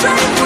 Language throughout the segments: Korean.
Don't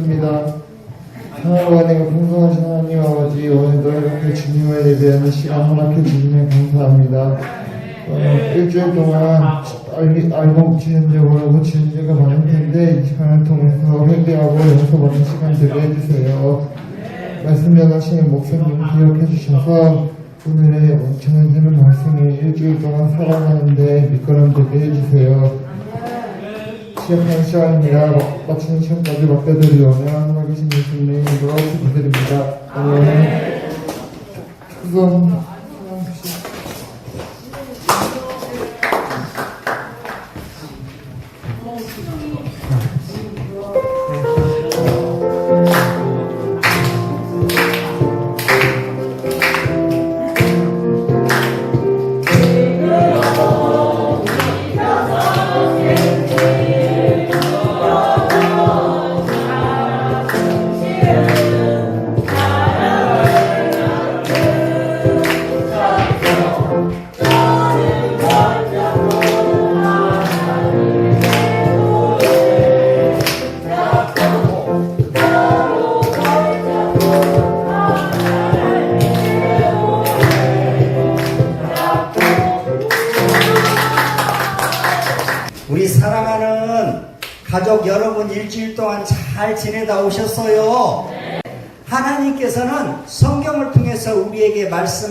기도하시겠습니다. 하나님 안에 풍성하신 하나님 아버지 오늘도 이렇게 주님을 예배하는 시간 허락해 주시면 감사합니다. 어, 일주일 동안 붙이는 죄가 많을 텐데 이 시간을 통해서 회개하고 용서받는 시간 되게 해주세요. 말씀 전하시는 목사님 기억해 주셔서 오늘의 원천해주는 말씀이 일주일 동안 살아가는데 미끄럼 되게 해주세요. 시작하는 시간입니다. 막- 마치는 시간까지 맡겨드리오며 하나 계신 예수님 이름으로 기도드립니다. 아멘. 수고.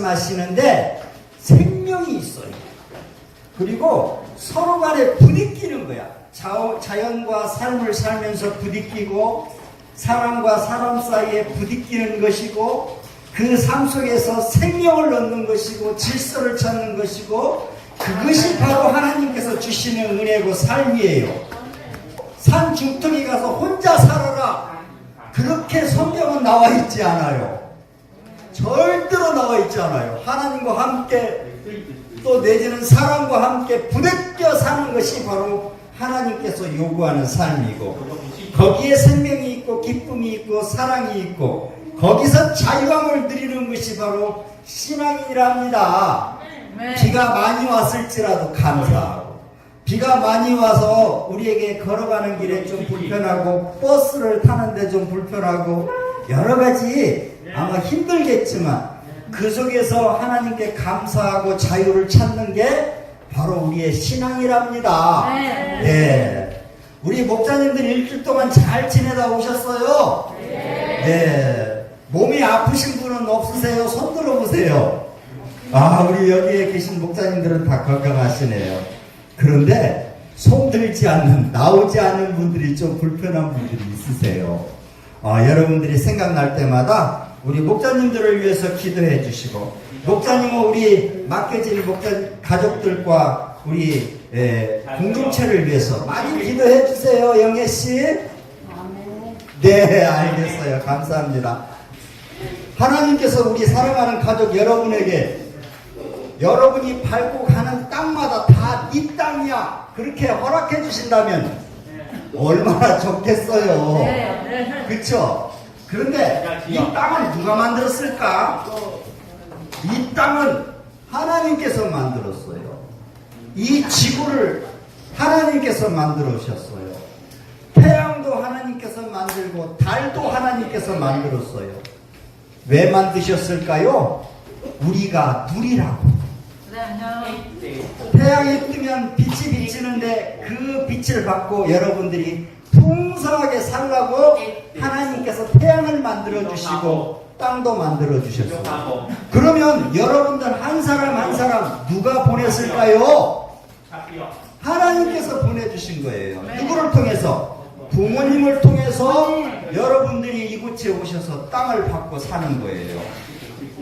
말씀하시는데 생명이 있어요. 그리고 서로 간에 부딪히는 거야. 자, 자연과 삶을 살면서 부딪히고 사람과 사람 사이에 부딪히는 것이고 그 삶 속에서 생명을 얻는 것이고 질서를 찾는 것이고 그것이 바로 하나님께서 주시는 은혜고 삶이에요. 산 중턱에 가서 혼자 살아라. 그렇게 성경은 나와 있지 않아요. 절대로 나와 있지 않아요. 하나님과 함께 또 내지는 사람과 함께 부대껴 사는 것이 바로 하나님께서 요구하는 삶이고 거기에 생명이 있고 기쁨이 있고 사랑이 있고 거기서 자유함을 누리는 것이 바로 신앙이랍니다. 비가 많이 왔을지라도 감사하고 비가 많이 와서 우리에게 걸어가는 길에 좀 불편하고 버스를 타는데 좀 불편하고 여러 가지 아마 힘들겠지만 그 속에서 하나님께 감사하고 자유를 찾는 게 바로 우리의 신앙이랍니다. 네. 네. 우리 목사님들 일주일 동안 잘 지내다 오셨어요? 네. 몸이 아프신 분은 없으세요? 손 들어보세요. 아, 우리 여기에 계신 목사님들은 다 건강하시네요. 그런데 손 들지 않는, 나오지 않는 분들이 좀 불편한 분들이 있으세요. 어, 여러분들이 생각날 때마다 우리 목사님들을 위해서 기도해 주시고, 목사님은 우리 맡겨진 목사 가족들과 우리 예, 공동체를 위해서 많이 기도해 주세요, 영애 씨. 네, 알겠어요. 감사합니다. 하나님께서 우리 사랑하는 가족 여러분에게 여러분이 밟고 가는 땅마다 다 네 땅이야. 그렇게 허락해 주신다면 얼마나 좋겠어요. 네. 그쵸? 그런데 이 땅을 누가 만들었을까? 이 땅은 하나님께서 만들었어요. 이 지구를 하나님께서 만들어 오셨어요. 태양도 하나님께서 만들고 달도 하나님께서 만들었어요. 왜 만드셨을까요? 우리가 누리라고. 태양이 뜨면 빛이 비치는데 그 빛을 받고 여러분들이 풍성하게 살라고 하나님께서 태양을 만들어 주시고 땅도 만들어 주셨어요. 그러면 여러분들 한 사람 한 사람 누가 보냈을까요? 하나님께서 보내주신 거예요. 누구를 통해서? 부모님을 통해서 여러분들이 이곳에 오셔서 땅을 받고 사는 거예요.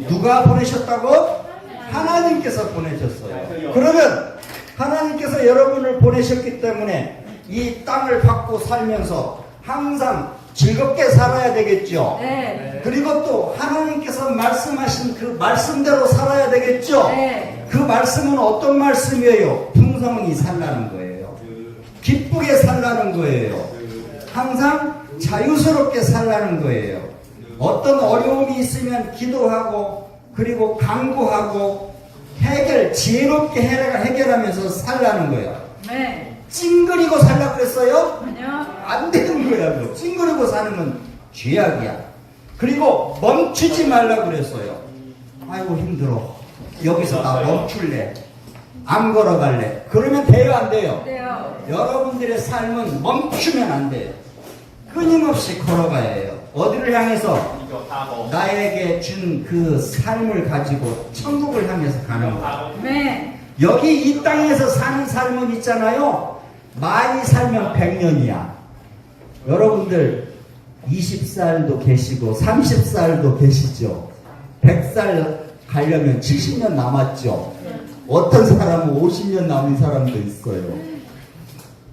누가 보내셨다고? 하나님께서 보내셨어요. 그러면 하나님께서 여러분을 보내셨기 때문에 이 땅을 받고 살면서 항상 즐겁게 살아야 되겠죠. 네. 그리고 또 하나님께서 말씀하신 그 말씀대로 살아야 되겠죠. 네. 그 말씀은 어떤 말씀이에요? 풍성히 살라는 거예요. 기쁘게 살라는 거예요. 항상 자유스럽게 살라는 거예요. 어떤 어려움이 있으면 기도하고 그리고 강구하고 해결 지혜롭게 해결, 해결하면서 살라는 거예요. 네. 찡그리고 살라 그랬어요? 아니요. 안 되는 거야. 그거. 찡그리고 사는 건 죄악이야. 그리고 멈추지 말라 그랬어요. 아이고 힘들어. 여기서 나 멈출래. 안 걸어갈래. 그러면 돼요, 안 돼요? 돼요. 여러분들의 삶은 멈추면 안 돼요. 끊임없이 걸어가야 해요. 어디를 향해서 나에게 준 그 삶을 가지고 천국을 향해서 가는 거예요. 네. 여기 이 땅에서 사는 삶은 있잖아요. 많이 살면 100년이야. 여러분들 20살도 계시고 30살도 계시죠. 100살 가려면 70년 남았죠. 어떤 사람은 50년 남은 사람도 있어요.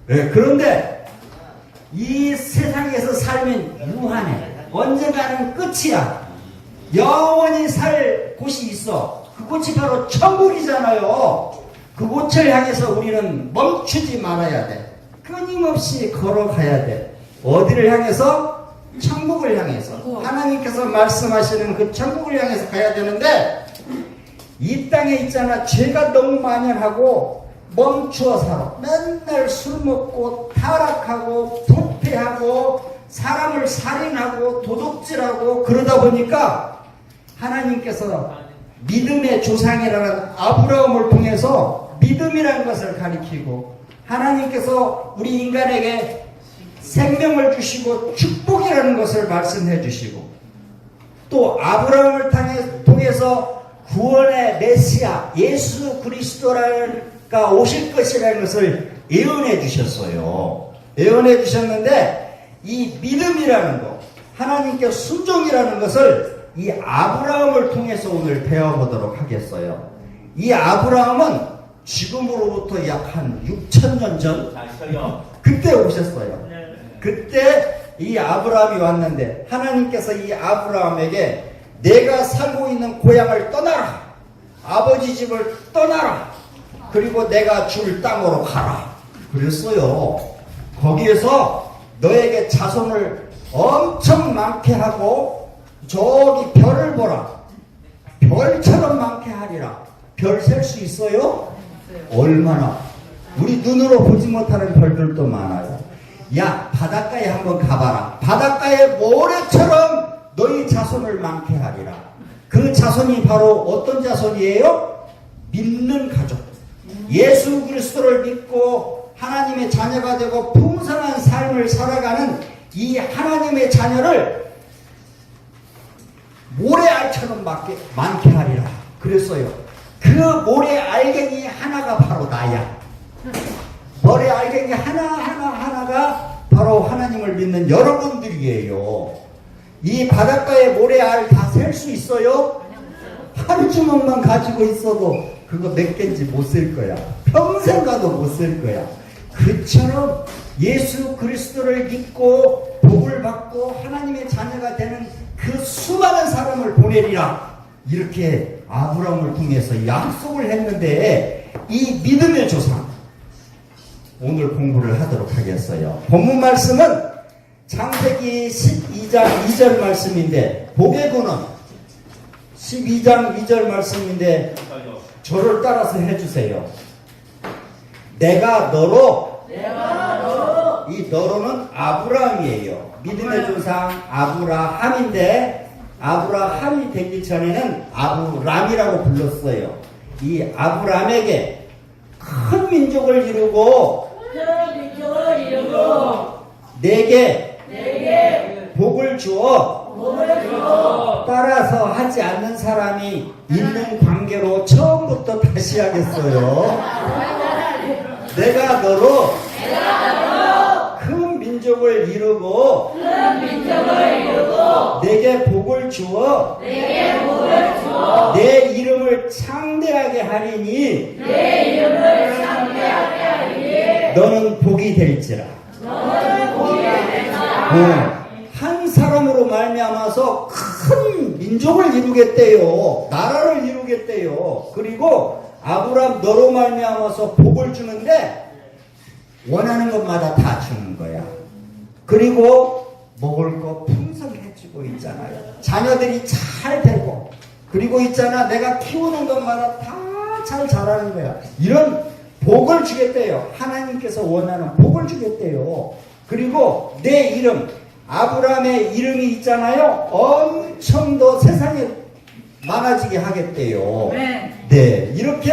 네, 그런데 이 세상에서 살면 유한해. 언젠가는 끝이야. 영원히 살 곳이 있어. 그 곳이 바로 천국이잖아요. 그곳을 향해서 우리는 멈추지 말아야 돼. 끊임없이 걸어가야 돼. 어디를 향해서? 천국을 향해서. 하나님께서 말씀하시는 그 천국을 향해서 가야 되는데, 이 땅에 있잖아. 죄가 너무 만연하고, 멈추어 살아. 맨날 술 먹고, 타락하고, 도패하고, 사람을 살인하고, 도둑질하고, 그러다 보니까, 하나님께서 믿음의 조상이라는 아브라함을 통해서 믿음이라는 것을 가리키고 하나님께서 우리 인간에게 생명을 주시고 축복이라는 것을 말씀해 주시고 또 아브라함을 통해- 통해서 구원의 메시아 예수 그리스도가 오실 것이라는 것을 예언해 주셨어요. 예언해 주셨는데 이 믿음이라는 것, 하나님께 순종이라는 것을 이 아브라함을 통해서 오늘 배워보도록 하겠어요. 이 아브라함은 지금으로부터 약 한 6천 년 전 그때 오셨어요. 그때 이 아브라함이 왔는데 하나님께서 이 아브라함에게 내가 살고 있는 고향을 떠나라. 아버지 집을 떠나라. 그리고 내가 줄 땅으로 가라. 그랬어요. 거기에서 너에게 자손을 엄청 많게 하고 저기 별을 보라. 별처럼 많게 하리라. 별 셀 수 있어요? 얼마나? 우리 눈으로 보지 못하는 별들도 많아요. 야, 바닷가에 한번 가봐라. 바닷가에 모래처럼 너희 자손을 많게 하리라. 그 자손이 바로 어떤 자손이에요? 믿는 가족. 예수 그리스도를 믿고 하나님의 자녀가 되고 풍성한 삶을 살아가는 이 하나님의 자녀를 모래알처럼 많게, 많게 하리라. 그랬어요. 그 모래 알갱이 하나가 바로 나야. 모래 알갱이 하나 하나 하나가 바로 하나님을 믿는 여러분들이에요. 이 바닷가에 모래 알 다 셀 수 있어요? 한 주먹만 가지고 있어도 그거 몇 개인지 못 쓸 거야. 평생 가도 못 쓸 거야. 그처럼 예수 그리스도를 믿고 복을 받고 하나님의 자녀가 되는 그 수많은 사람을 보내리라. 이렇게 아브라함을 통해서 약속을 했는데 이 믿음의 조상 오늘 공부를 하도록 하겠어요. 본문 말씀은 창세기 12장 2절 말씀인데 복의구는 12장 2절 말씀인데 저를 따라서 해주세요. 내가 너로 이 너로는 아브라함이에요. 믿음의 조상 아브라함인데 아브라함이 되기 전에는 아브람이라고 불렀어요. 이 아브람에게 큰 민족을 이루고 내게 복을 주어 따라서 하지 않는 사람이 있는 관계로 처음부터 다시 하겠어요. 내가 너로 큰 민족을 이루고 내게 복을 주어 내 이름을 창대하게 하리니 너는 복이 될지라. 어, 한 사람으로 말미암아서 큰 민족을 이루겠대요. 나라를 이루겠대요. 그리고 아브람 너로 말미암아서 복을 주는데 원하는 것마다 다 주는 거야. 그리고 먹을 거 풍성해지고 있잖아요. 자녀들이 잘 되고 그리고 있잖아 내가 키우는 것마다 다 잘 자라는 거야. 이런 복을 주겠대요. 하나님께서 원하는 복을 주겠대요. 그리고 내 이름 아브라함의 이름이 있잖아요. 엄청 더 세상에 많아지게 하겠대요. 네, 이렇게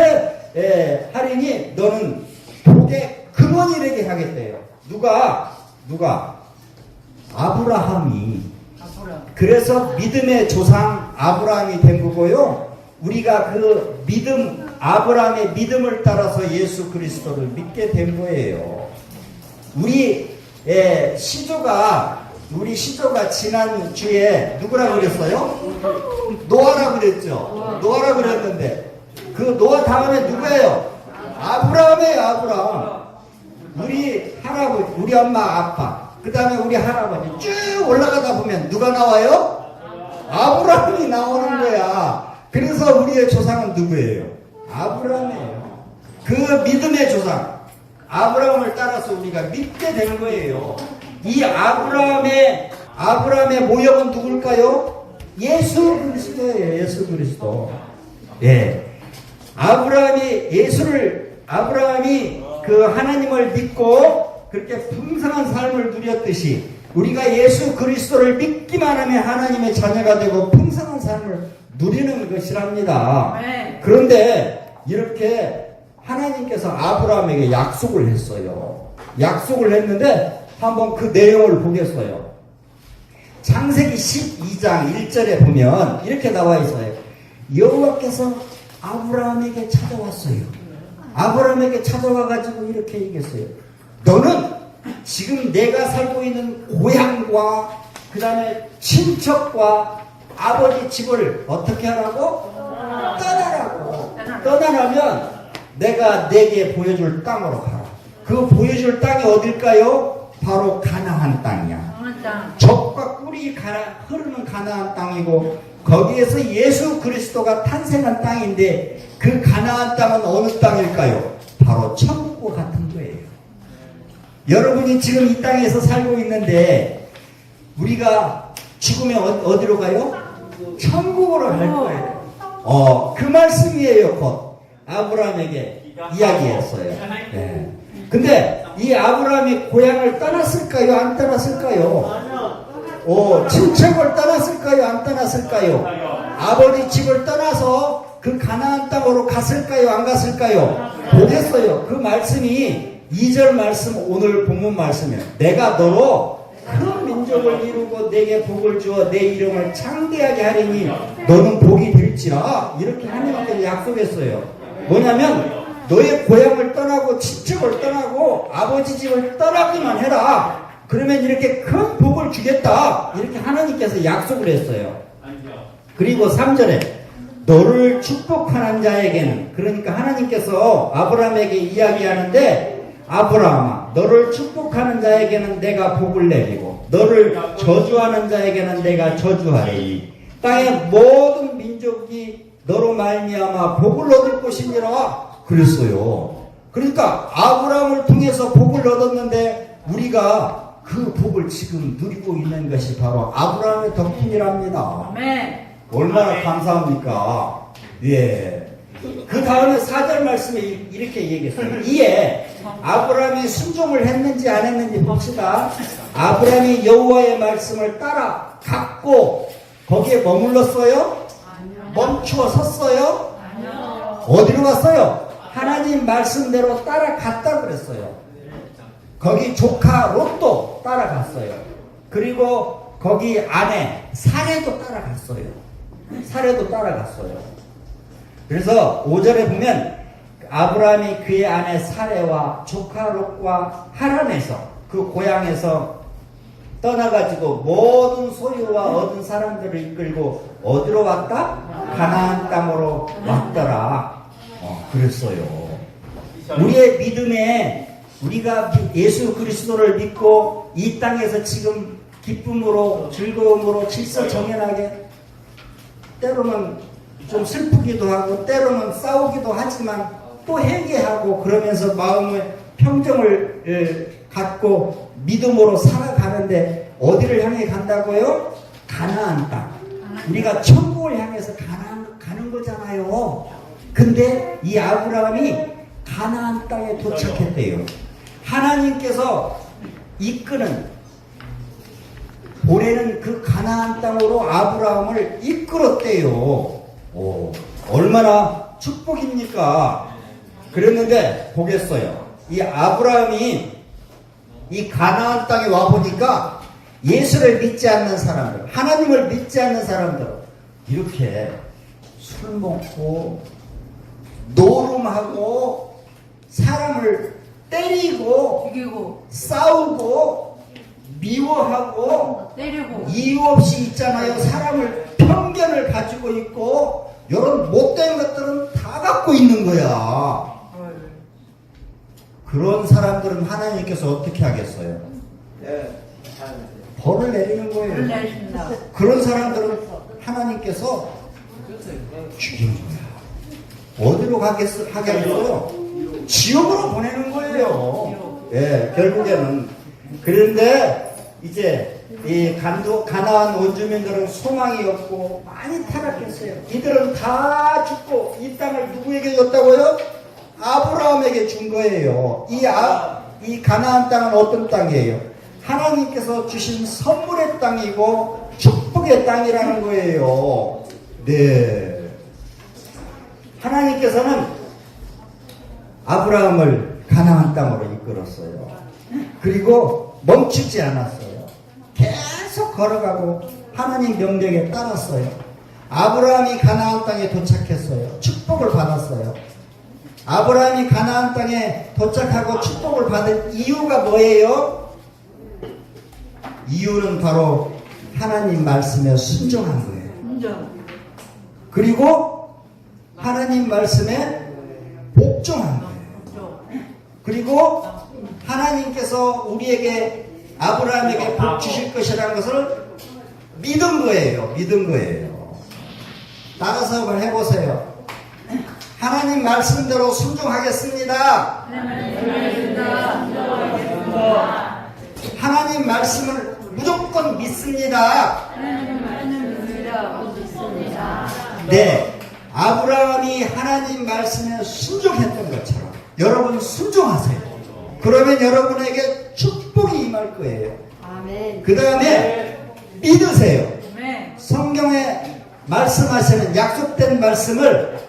에, 하리니 너는 복의 근원이 되게 하겠대요. 누가 누가 아브라함이 그래서 믿음의 조상 아브라함이 된 거고요. 우리가 그 믿음 아브라함의 믿음을 따라서 예수 그리스도를 믿게 된 거예요. 우리 예, 시조가 우리 시조가 지난 주에 누구라 그랬어요? 노아라 그랬죠. 노아라 그랬는데 그 노아 다음에 누구예요? 아브라함이에요. 아브라함. 우리 할아버지, 우리 엄마, 아빠, 그 다음에 우리 할아버지 쭉 올라가다 보면 누가 나와요? 아브라함이 나오는 거야. 그래서 우리의 조상은 누구예요? 아브라함이에요. 그 믿음의 조상, 아브라함을 따라서 우리가 믿게 되는 거예요. 이 아브라함의 아브라함의 모형은 누굴까요? 예수 그리스도예요. 예수 그리스도. 예. 아브라함이 예수를 아브라함이 그 하나님을 믿고 그렇게 풍성한 삶을 누렸듯이 우리가 예수 그리스도를 믿기만 하면 하나님의 자녀가 되고 풍성한 삶을 누리는 것이랍니다. 그런데 이렇게 하나님께서 아브라함에게 약속을 했어요. 약속을 했는데 한번 그 내용을 보겠어요. 창세기 12장 1절에 보면 이렇게 나와 있어요. 여호와께서 아브라함에게 찾아왔어요. 아브라함에게 찾아와 가지고 이렇게 얘기했어요. 너는 지금 내가 살고 있는 고향과 그 다음에 친척과 아버지 집을 어떻게 하라고? 떠나라고. 떠나라면 내가 내게 보여줄 땅으로 가라. 그 보여줄 땅이 어딜까요? 바로 가나안 땅이야. 적과 꿀이 가나, 흐르는 가나안 땅이고 거기에서 예수 그리스도가 탄생한 땅인데 그 가나안 땅은 어느 땅일까요? 바로 천국과 같은. 여러분이 지금 이 땅에서 살고 있는데 우리가 죽으면 어- 어디로 가요? 천국으로 갈 거예요. 어, 그 말씀이에요, 곧. 아브라함에게 이야기했어요. 네. 근데 이 아브라함이 고향을 떠났을까요? 안 떠났을까요? 어, 친척을 떠났을까요? 안 떠났을까요? 아버지 집을 떠나서 그 가나안 땅으로 갔을까요? 안 갔을까요? 보겠어요. 그 말씀이 2절 말씀 오늘 본문 말씀이에요. 내가 너로 큰 민족을 이루고 내게 복을 주어 내 이름을 창대하게 하리니 너는 복이 될지라 이렇게 하나님께서 약속했어요. 뭐냐면 너의 고향을 떠나고 친척을 떠나고 아버지 집을 떠나기만 해라. 그러면 이렇게 큰 복을 주겠다. 이렇게 하나님께서 약속을 했어요. 그리고 3절에 너를 축복하는 자에게는 그러니까 하나님께서 아브라함에게 이야기하는데 아브라함아 너를 축복하는 자에게는 내가 복을 내리고 너를 저주하는 자에게는 내가 저주하리니 땅의 모든 민족이 너로 말미암아 복을 얻을 것이니라 그랬어요. 그러니까 아브라함을 통해서 복을 얻었는데 우리가 그 복을 지금 누리고 있는 것이 바로 아브라함의 덕분이랍니다. 얼마나 감사합니까? 예. 그 다음에 4절 말씀에 이- 이렇게 얘기했어요. 이에 아브라함이 순종을 했는지 안 했는지 봅시다. 아브라함이 여호와의 말씀을 따라 갔고 거기에 머물렀어요? 멈추어 섰어요? 어디로 갔어요? 하나님 말씀대로 따라갔다 그랬어요. 거기 조카 롯도 따라갔어요. 그리고 거기 아내 사례도 따라갔어요. 사례도 따라갔어요. 그래서 5절에 보면 아브라함이 그의 아내 사례와 조카 롯과 하란에서 그 고향에서 떠나가지고 모든 소유와 얻은 사람들을 이끌고 어디로 왔다? 가나안 땅으로 왔더라. 어, 그랬어요. 우리의 믿음에 우리가 예수 그리스도를 믿고 이 땅에서 지금 기쁨으로 즐거움으로 질서 정연하게 때로는 좀 슬프기도 하고 때로는 싸우기도 하지만 또 회개하고 그러면서 마음의 평정을 에, 갖고 믿음으로 살아가는데 어디를 향해 간다고요? 가나안 땅. 우리가 천국을 향해서 가나안 가는 거잖아요. 근데 이 아브라함이 가나안 땅에 도착했대요. 하나님께서 이끄는 보내는 그 가나안 땅으로 아브라함을 이끌었대요. 오, 얼마나 축복입니까? 그랬는데 보겠어요. 이 아브라함이 이 가나안 땅에 와 보니까 예수를 믿지 않는 사람들, 하나님을 믿지 않는 사람들 이렇게 술 먹고 노름하고 사람을 때리고 죽이고 싸우고 미워하고 때리고 이유 없이 있잖아요. 사람을 편견을 가지고 있고 이런 못된 것들은 다 갖고 있는 거야. 그런 사람들은 하나님께서 어떻게 하겠어요? 벌을 내리는 거예요. 그런 사람들은 하나님께서 죽이는 거야. 어디로 가겠어, 하겠어요? 지옥으로 보내는 거예요. 예, 결국에는. 그런데 이제 이 간도, 가나안 원주민들은 소망이 없고 많이 타락했어요. 이들은 다 죽고 이 땅을 누구에게 줬다고요? 아브라함에게 준 거예요. 이, 아, 이 가나안 땅은 어떤 땅이에요? 하나님께서 주신 선물의 땅이고 축복의 땅이라는 거예요. 네. 하나님께서는 아브라함을 가나안 땅으로 이끌었어요. 그리고 멈추지 않았어요. 계속 걸어가고 하나님 명령에 따랐어요. 아브라함이 가나안 땅에 도착했어요. 축복을 받았어요. 아브라함이 가나안 땅에 도착하고 축복을 받은 이유가 뭐예요? 이유는 바로 하나님 말씀에 순종한 거예요. 그리고 하나님 말씀에 복종한 거예요. 그리고 하나님께서 우리에게 아브라함에게 복 주실 것이라는 것을 믿은 거예요. 믿은 거예요. 따라서 한번 해보세요. 하나님 말씀대로 순종하겠습니다. 하나님 말씀을 무조건 믿습니다. 네. 아브라함이 하나님 말씀에 순종했던 것처럼 여러분 순종하세요. 그러면 여러분에게 축 복이 임할 거예요. 그 다음에 믿으세요. 성경에 말씀하시는 약속된 말씀을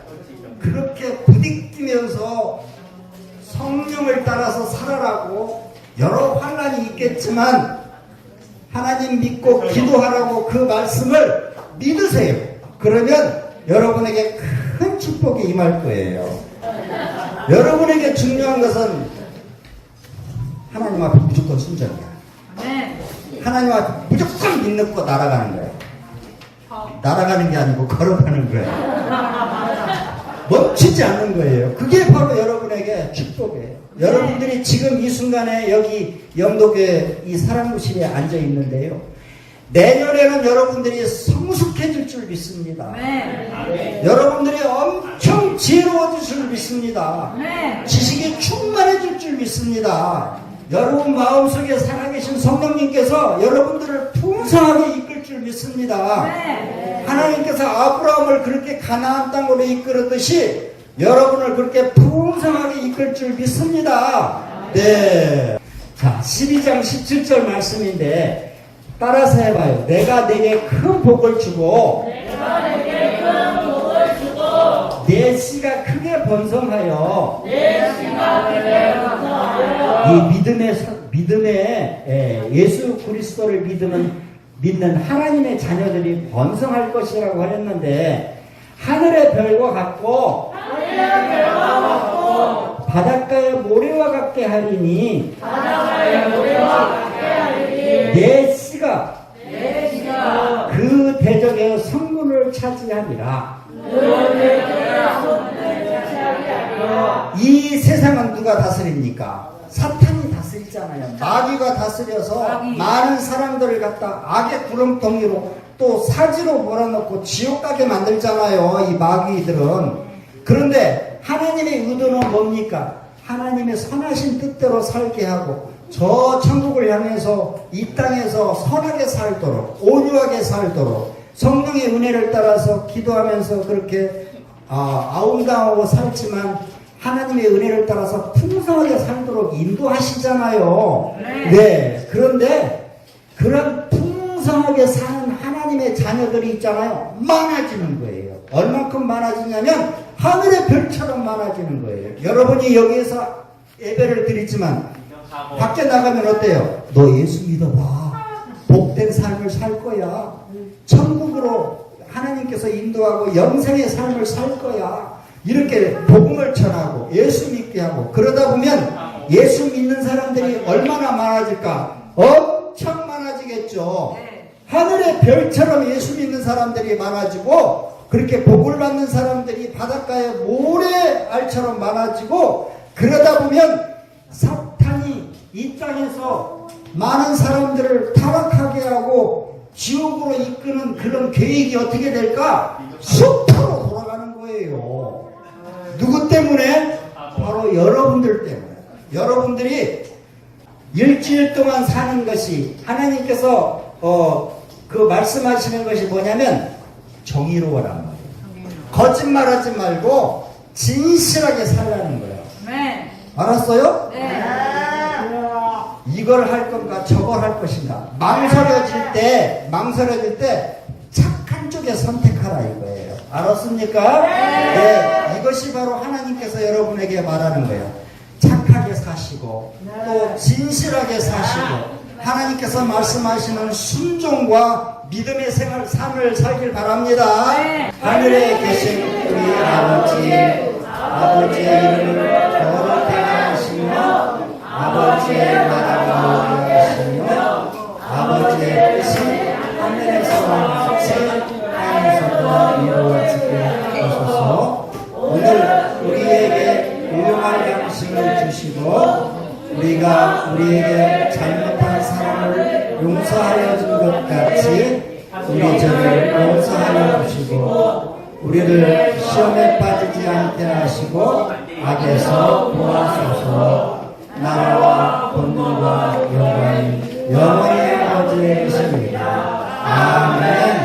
그렇게 부딪히면서 성령을 따라서 살아라고 여러 환란이 있겠지만 하나님 믿고 기도하라고 그 말씀을 믿으세요. 그러면 여러분에게 큰 축복이 임할 거예요. 여러분에게 중요한 것은 하나님 앞에 무조건 순전이야. 하나님 앞에 무조건 믿는 거 날아가는 거예요. 날아가는 게 아니고 걸어가는 거예요. 멈추지 않는 거예요. 그게 바로 여러분에게 축복이에요. 여러분들이 지금 이 순간에 여기 영덕에 이 사랑무실에 앉아 있는데요. 내년에는 여러분들이 성숙해질 줄 믿습니다. 여러분들이 엄청 지혜로워질 줄 믿습니다. 지식이 충만해질 줄 믿습니다. 여러분 마음속에 살아계신 성령님께서 여러분들을 풍성하게 이끌 줄 믿습니다. 하나님께서 아브라함을 그렇게 가나안 땅으로 이끌었듯이 여러분을 그렇게 풍성하게 이끌 줄 믿습니다. 네. 자, 12장 17절 말씀인데 따라서 해봐요. 내가 내게 큰 복을 주고 내 씨가 크게 번성하여 이 믿음의 사- 믿음의 예, 예수 그리스도를 믿으면 믿는 하나님의 자녀들이 번성할 것이라고 하였는데 하늘의 별과 같고 바닷가의 모래와 같게 하리니 내 씨가 그 대적의 성문을 차지하리라. 이 세상은 누가 다스립니까? 사탄이 다스리잖아요. 마귀가 다스려서 많은 사람들을 갖다 악의 구렁텅이로 또 사지로 몰아넣고 지옥 가게 만들잖아요. 이 마귀들은. 그런데 하나님의 의도는 뭡니까? 하나님의 선하신 뜻대로 살게 하고 저 천국을 향해서 이 땅에서 선하게 살도록 온유하게 살도록 성령의 은혜를 따라서 기도하면서 그렇게 아, 아웅당하고 살지만 하나님의 은혜를 따라서 풍성하게 살도록 인도하시잖아요. 네. 그런데 그런 풍성하게 사는 하나님의 자녀들이 있잖아요. 많아지는 거예요. 얼만큼 많아지냐면 하늘의 별처럼 많아지는 거예요. 여러분이 여기에서 예배를 드리지만 밖에 나가면 어때요? 너 예수 믿어봐. 복된 삶을 살 거야. 천국으로 하나님께서 인도하고 영생의 삶을 살 거야. 이렇게 복음을 전하고 예수 믿게 하고 그러다 보면 예수 믿는 사람들이 얼마나 많아질까? 엄청 많아지겠죠. 하늘의 별처럼 예수 믿는 사람들이 많아지고 그렇게 복을 받는 사람들이 바닷가의 모래알처럼 많아지고 그러다 보면 사탄이 이 땅에서 많은 사람들을 타락하게 하고 지옥으로 이끄는 그런 계획이 어떻게 될까? 수포로 돌아가는 거예요. 누구 때문에? 바로 여러분들 때문에. 여러분들이 일주일 동안 사는 것이 하나님께서 어, 그 말씀하시는 것이 뭐냐면 정의로워란 말이에요. 거짓말하지 말고 진실하게 살라는 거예요. 알았어요? 이걸 할 건가 저걸 할 것인가 망설여질 때 망설여질 때 쪽에 선택하라 이거예요. 알았습니까? 네. 이것이 바로 하나님께서 여러분에게 말하는 거예요. 착하게 사시고 또 진실하게 사시고 하나님께서 말씀하시는 순종과 믿음의 생활, 삶을 살길 바랍니다. 하늘에 계신 우리 아버지, 아버지의 이름을 거룩하게 하시며 아버지의 나라 아니와 같이 하소서 오늘 우리에게 유용한 양식을 주시고 우리가 우리에게 잘못한 사람을 용서하여 준 것 같이 우리 죄를 용서하여 주시고 우리를 시험에 빠지지 않게 하시고 악에서 구하소서 나라와 본능과 영광이 영원히 아버지의 것입니다. 아멘